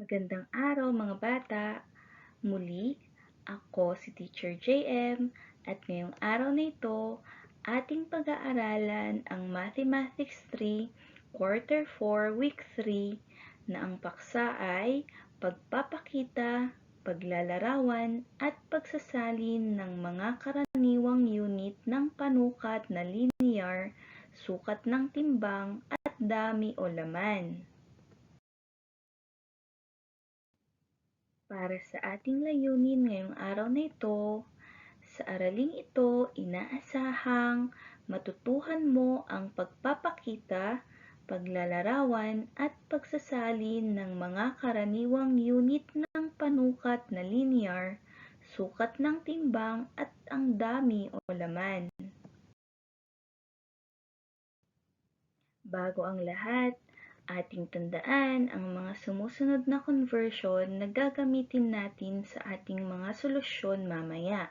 Magandang araw mga bata! Muli, ako si Teacher JM at ngayong araw na ito, ating pag-aaralan ang Mathematics 3, Quarter 4, Week 3 na ang paksa ay pagpapakita, paglalarawan at pagsasalin ng mga karaniwang unit ng panukat na linear, sukat ng timbang at dami o laman. Para sa ating layunin ngayong araw na ito, sa araling ito, inaasahang matutuhan mo ang pagpapakita, paglalarawan at pagsasalin ng mga karaniwang unit ng panukat na linear, sukat ng timbang at ang dami o laman. Bago ang lahat, ating tandaan ang mga sumusunod na conversion na gagamitin natin sa ating mga solusyon mamaya.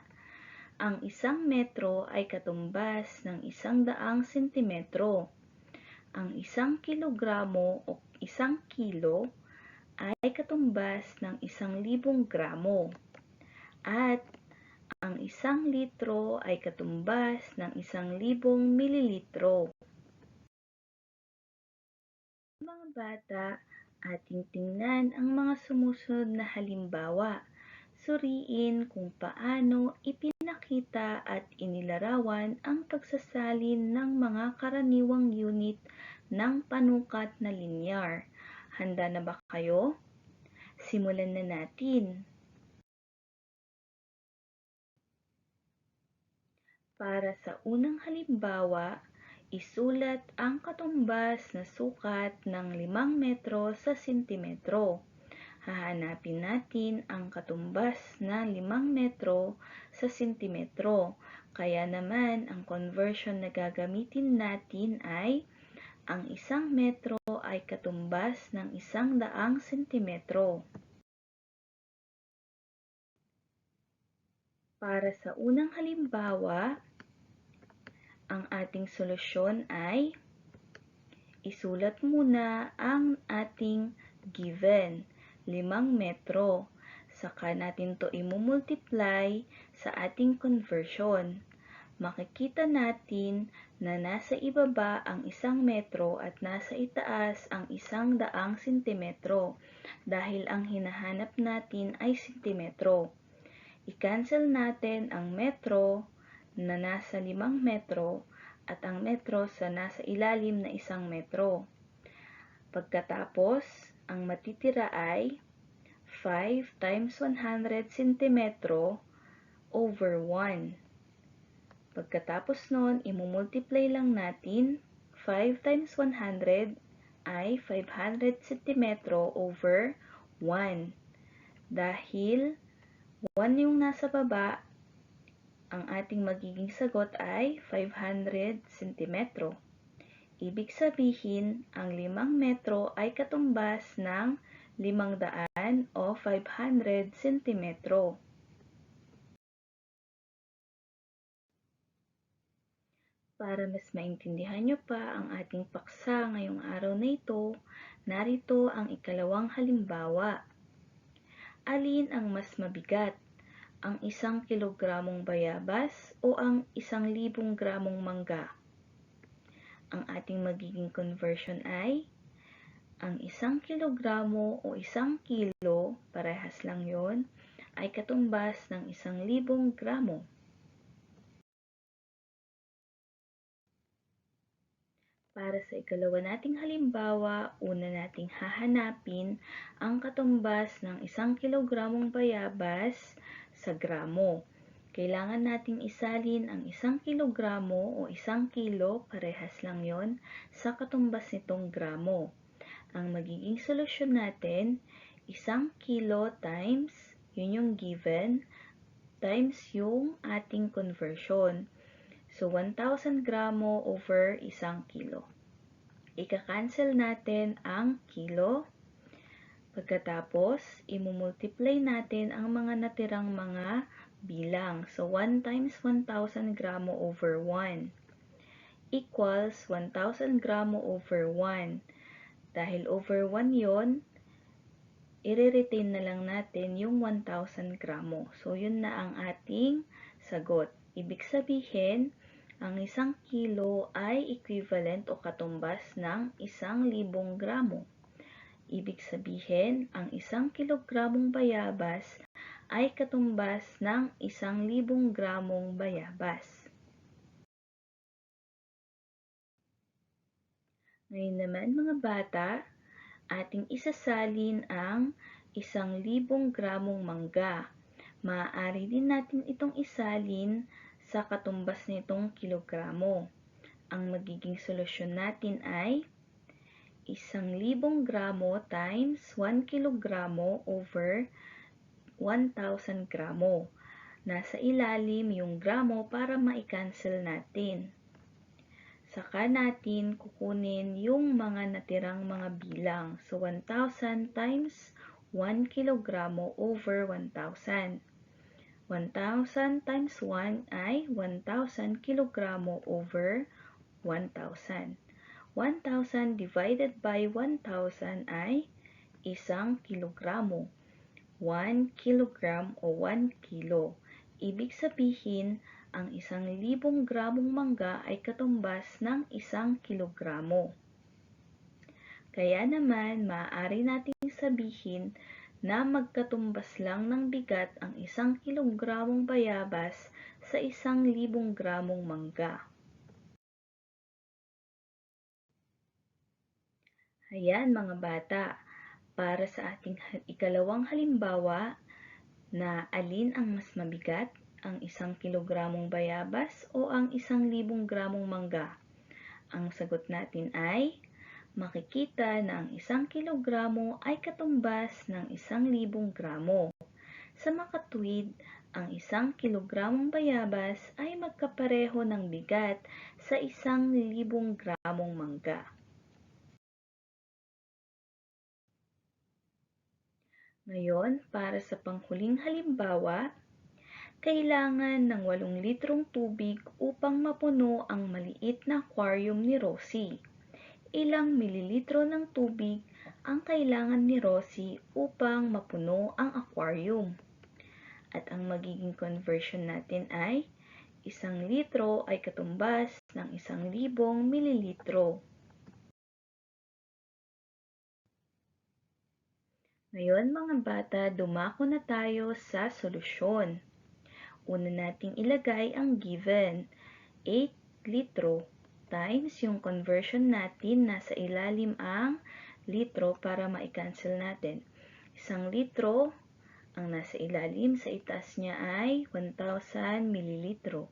Ang isang metro ay katumbas ng isang daang sentimetro. Ang isang kilogramo o isang kilo ay katumbas ng isang libong gramo. At ang isang litro ay katumbas ng isang libong mililitro. Mga bata, ating tingnan ang mga sumusunod na halimbawa. Suriin kung paano ipinakita at inilarawan ang pagsasalin ng mga karaniwang unit ng panukat na linear. Handa na ba kayo? Simulan na natin. Para sa unang halimbawa, Isulat ang katumbas na sukat ng 5 metro sa sentimetro. Hahanapin natin ang katumbas na 5 metro sa sentimetro. Kaya naman, ang conversion na gagamitin natin ay ang isang metro ay katumbas ng isang daang sentimetro. Para sa unang halimbawa, ang ating solusyon ay isulat muna ang ating given, 5 metro. Saka natin to imumultiply sa ating conversion. Makikita natin na nasa ibaba ang isang metro at nasa itaas ang isang daang sentimetro dahil ang hinahanap natin ay sentimetro. I-cancel natin ang metro na nasa 5 metro at ang metro sa nasa ilalim na isang metro. Pagkatapos, ang matitira ay 5 times 100 cm over 1. Pagkatapos nun, imumultiply lang natin 5 times 100 ay 500 cm over 1. Dahil 1 yung nasa baba ang ating magiging sagot ay 500 cm. Ibig sabihin, ang 5 metro ay katumbas ng 500 o 500 cm. Para mas maintindihan nyo pa ang ating paksa ngayong araw na ito, narito ang ikalawang halimbawa. Alin ang mas mabigat? Ang isang kilogramong bayabas o ang isang libong gramong mangga. Ang ating magiging conversion ay ang isang kilogramo o isang kilo, parehas lang yon, ay katumbas ng isang libong gramo. Para sa ikalawa nating halimbawa, una nating hahanapin ang katumbas ng isang kilogramong bayabas sa gramo. Kailangan nating isalin ang isang kilogramo o isang kilo, parehas lang yon, sa katumbas nitong gramo. Ang magiging solusyon natin, isang kilo times, yun yung given, times yung ating conversion. So, 1,000 gramo over isang kilo. Ika-cancel natin ang kilo Pagkatapos, imumultiply natin ang mga natirang mga bilang. So, 1 times 1,000 gramo over 1 equals 1,000 gramo over 1. Dahil over 1 yon, i-retain na lang natin yung 1,000 gramo. So, yun na ang ating sagot. Ibig sabihin, ang isang kilo ay equivalent o katumbas ng isang libong gramo. Ibig sabihin, ang isang kilogramong bayabas ay katumbas ng isang libong gramong bayabas. Ngayon naman mga bata, ating isasalin ang isang libong gramong mangga. Maaari din natin itong isalin sa katumbas nitong kilogramo. Ang magiging solusyon natin ay isang libong gramo times 1 kilogramo over 1,000 gramo. Nasa ilalim yung gramo para ma-cancel natin. Saka natin kukunin yung mga natirang mga bilang. So, 1,000 times 1 kilogramo over 1,000. 1,000 times 1 ay 1,000 kilogramo over 1,000. 1,000 divided by 1,000 ay isang kilogramo. 1 kilogram o 1 kilo. Ibig sabihin, ang isang libong gramong mangga ay katumbas ng isang kilogramo. Kaya naman, maaari nating sabihin na magkatumbas lang ng bigat ang isang kilogramong bayabas sa isang libong gramong mangga. Ayan mga bata, para sa ating ikalawang halimbawa na alin ang mas mabigat, ang isang kilogramong bayabas o ang isang libong gramong mangga? Ang sagot natin ay makikita na ang isang kilogramo ay katumbas ng isang libong gramo. Sa makatuwid, ang isang kilogramong bayabas ay magkapareho ng bigat sa isang libong gramong mangga. Ngayon, para sa panghuling halimbawa, kailangan ng 8 litrong tubig upang mapuno ang maliit na aquarium ni Rosie. Ilang mililitro ng tubig ang kailangan ni Rosie upang mapuno ang aquarium. At ang magiging conversion natin ay isang litro ay katumbas ng isang libong mililitro. Ngayon mga bata, dumako na tayo sa solusyon. Una nating ilagay ang given, 8 litro times yung conversion natin nasa ilalim ang litro para ma-cancel natin. Isang litro, ang nasa ilalim sa itaas niya ay 1,000 mililitro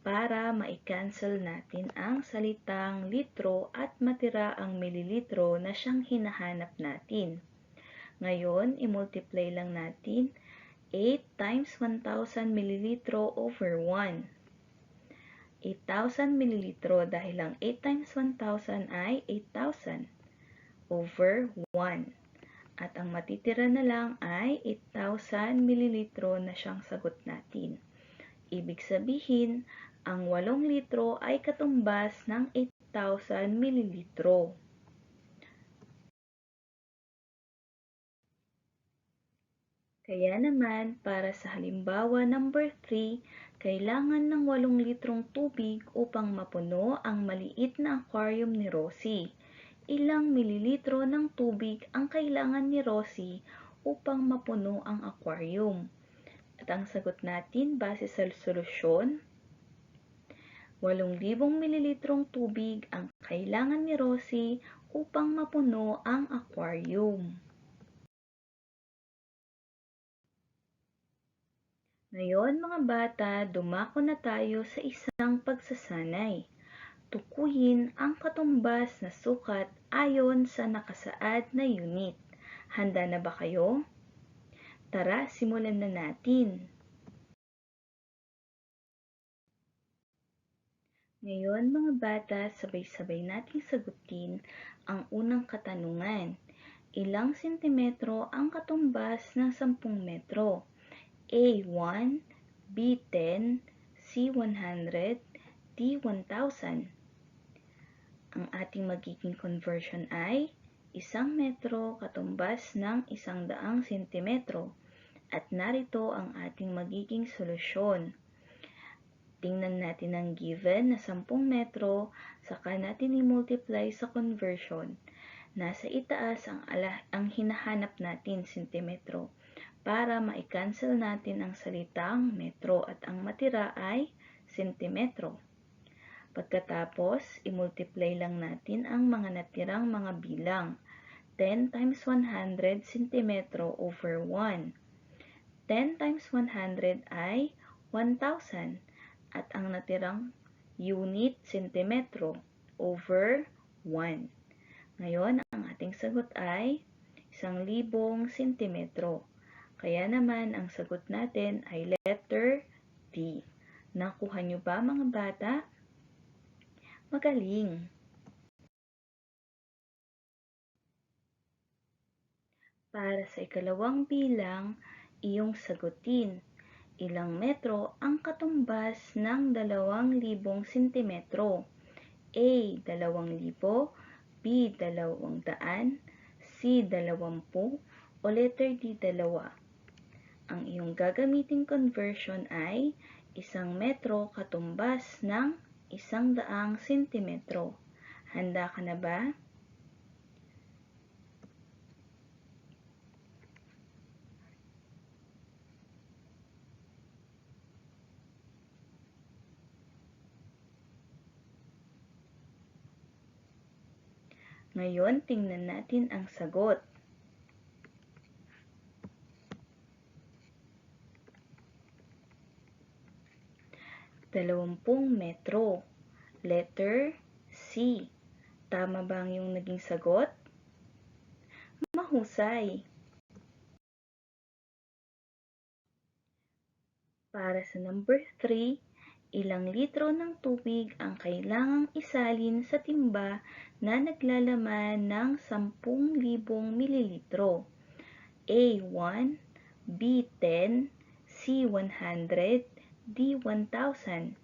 para ma-cancel natin ang salitang litro at matira ang mililitro na siyang hinahanap natin. Ngayon, i-multiply lang natin 8 times 1,000 mililitro over 1. 8,000 mililitro dahil ang 8 times 1,000 ay 8,000 over 1. At ang matitira na lang ay 8,000 mililitro na siyang sagot natin. Ibig sabihin, ang 8 litro ay katumbas ng 8,000 mililitro. Kaya naman, para sa halimbawa number 3, kailangan ng 8 litrong tubig upang mapuno ang maliit na aquarium ni Rosie. Ilang mililitro ng tubig ang kailangan ni Rosie upang mapuno ang aquarium? At ang sagot natin base sa solusyon, 8,000 mililitrong tubig ang kailangan ni Rosie upang mapuno ang aquarium. Ngayon mga bata, dumako na tayo sa isang pagsasanay. Tukuyin ang katumbas na sukat ayon sa nakasaad na unit. Handa na ba kayo? Tara, simulan na natin. Ngayon mga bata, sabay-sabay nating sagutin ang unang katanungan. Ilang sentimetro ang katumbas ng 10 metro? A1, B10, C100, D1000. Ang ating magiging conversion ay isang metro katumbas ng isang daang sentimetro. At narito ang ating magiging solusyon. Tingnan natin ang given na 10 metro, saka natin i-multiply sa conversion. Nasa itaas ang, ala, ang hinahanap natin, sentimetro, para ma-cancel natin ang salitang metro at ang matira ay sentimetro. Pagkatapos, i-multiply lang natin ang mga natirang mga bilang. 10 times 100 centimetro over 1. 10 times 100 ay 1,000 at ang natirang unit sentimetro over 1. Ngayon, ang ating sagot ay 1,000 sentimetro. Kaya naman, ang sagot natin ay letter D. Nakuha nyo ba mga bata? Magaling! Para sa ikalawang bilang, iyong sagutin. Ilang metro ang katumbas ng 2,000 sentimetro? A. 2,000 B. 200 C. 20 o letter D. 2 Ang iyong gagamiting conversion ay isang metro katumbas ng isang daang sentimetro. Handa ka na ba? Ngayon, tingnan natin ang sagot. Dalawampung metro. Letter C. Tama ba ang iyong naging sagot? Mahusay. Para sa number 3, ilang litro ng tubig ang kailangang isalin sa timba na naglalaman ng 10,000 mililitro? A1, B10, C100, D1000.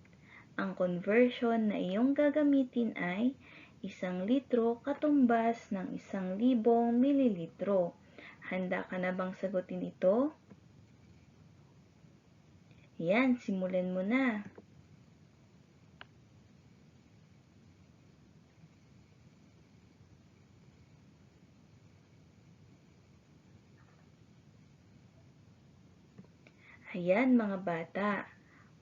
Ang conversion na iyong gagamitin ay isang litro katumbas ng isang libong mililitro. Handa ka na bang sagutin ito? Yan, simulan mo na. Ayan mga bata,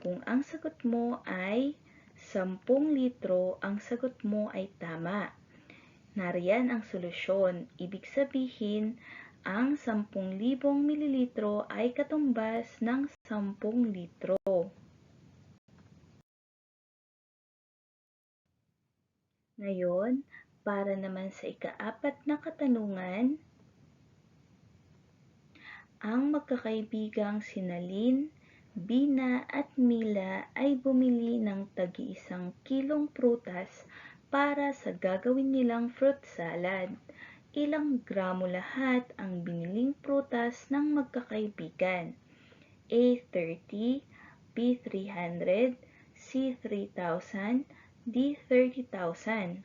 kung ang sagot mo ay 10 litro, ang sagot mo ay tama. Nariyan ang solusyon. Ibig sabihin, ang 10,000 mililitro ay katumbas ng 10 litro. Ngayon, para naman sa ikaapat na katanungan, ang magkakaibigang sinalin, Bina at Mila ay bumili ng tagi-isang kilong prutas para sa gagawin nilang fruit salad. Ilang gramo lahat ang biniling prutas ng magkakaibigan? A. 30, B. 300, C. 3,000, D. 30,000.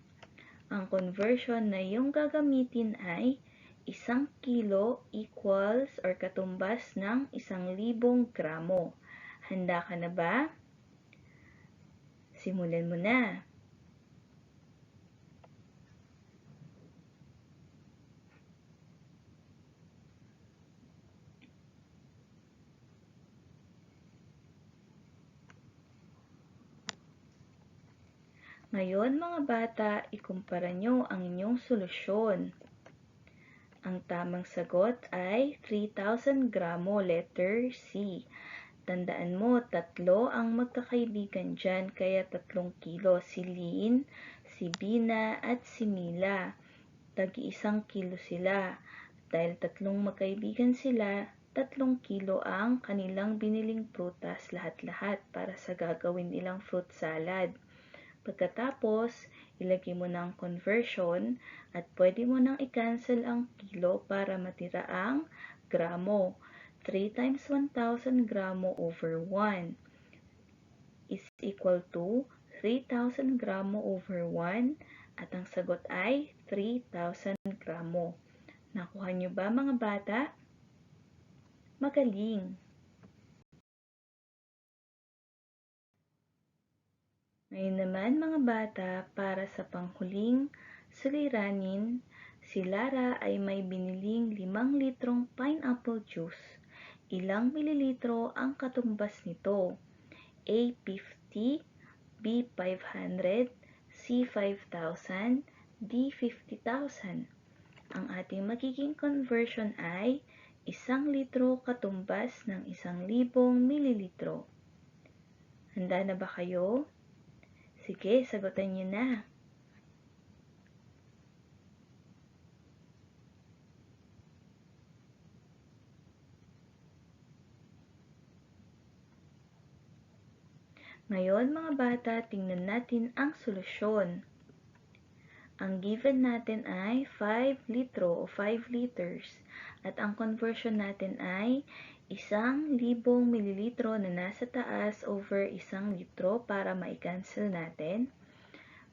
Ang conversion na iyong gagamitin ay isang kilo equals or katumbas ng isang libong gramo. Handa ka na ba? Simulan mo na. Ngayon mga bata, ikumpara nyo ang inyong solusyon. Ang tamang sagot ay 3,000 gramo, letter C. Tandaan mo, tatlo ang magkakaibigan dyan, kaya tatlong kilo. Si Lin, si Bina, at si Mila. Tagi isang kilo sila. Dahil tatlong magkaibigan sila, tatlong kilo ang kanilang biniling prutas lahat-lahat para sa gagawin nilang fruit salad. Pagkatapos, ilagay mo ang conversion at pwede mo nang i-cancel ang kilo para matira ang gramo. 3 times 1,000 gramo over 1 is equal to 3,000 gramo over 1 at ang sagot ay 3,000 gramo. Nakuha nyo ba mga bata? Magaling! Ngayon naman mga bata, para sa panghuling suliranin, si Lara ay may biniling 5 litrong pineapple juice. Ilang mililitro ang katumbas nito? A50, B500, C5000, D50,000. Ang ating magiging conversion ay isang litro katumbas ng isang libong mililitro. Handa na ba kayo? Sige, sagutan niyo na. Ngayon mga bata, tingnan natin ang solusyon. Ang given natin ay 5 litro o 5 liters at ang conversion natin ay isang libong mililitro na nasa taas over isang litro para ma-cancel natin.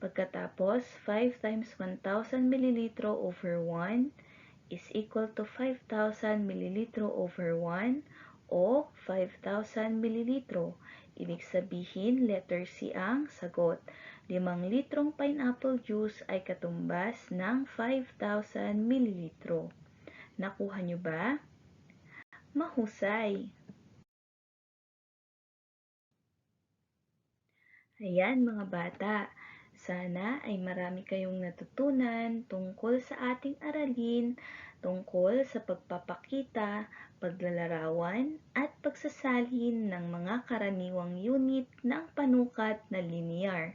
Pagkatapos, 5 times 1,000 mililitro over 1 is equal to 5,000 mililitro over 1 o 5,000 mililitro. Ibig sabihin, letter C ang sagot. 5 litrong pineapple juice ay katumbas ng 5,000 mililitro. Nakuha nyo ba? Mahusay! Ayan mga bata, sana ay marami kayong natutunan tungkol sa ating aralin, tungkol sa pagpapakita, paglalarawan, at pagsasalin ng mga karaniwang unit ng panukat na linear,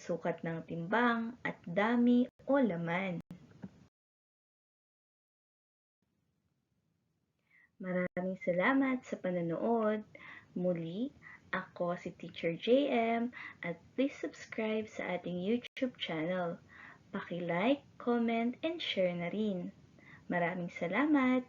sukat ng timbang at dami o laman. Maraming salamat sa pananood. Muli, ako si Teacher JM at please subscribe sa ating YouTube channel. Paki-like, comment, and share na rin. Maraming salamat!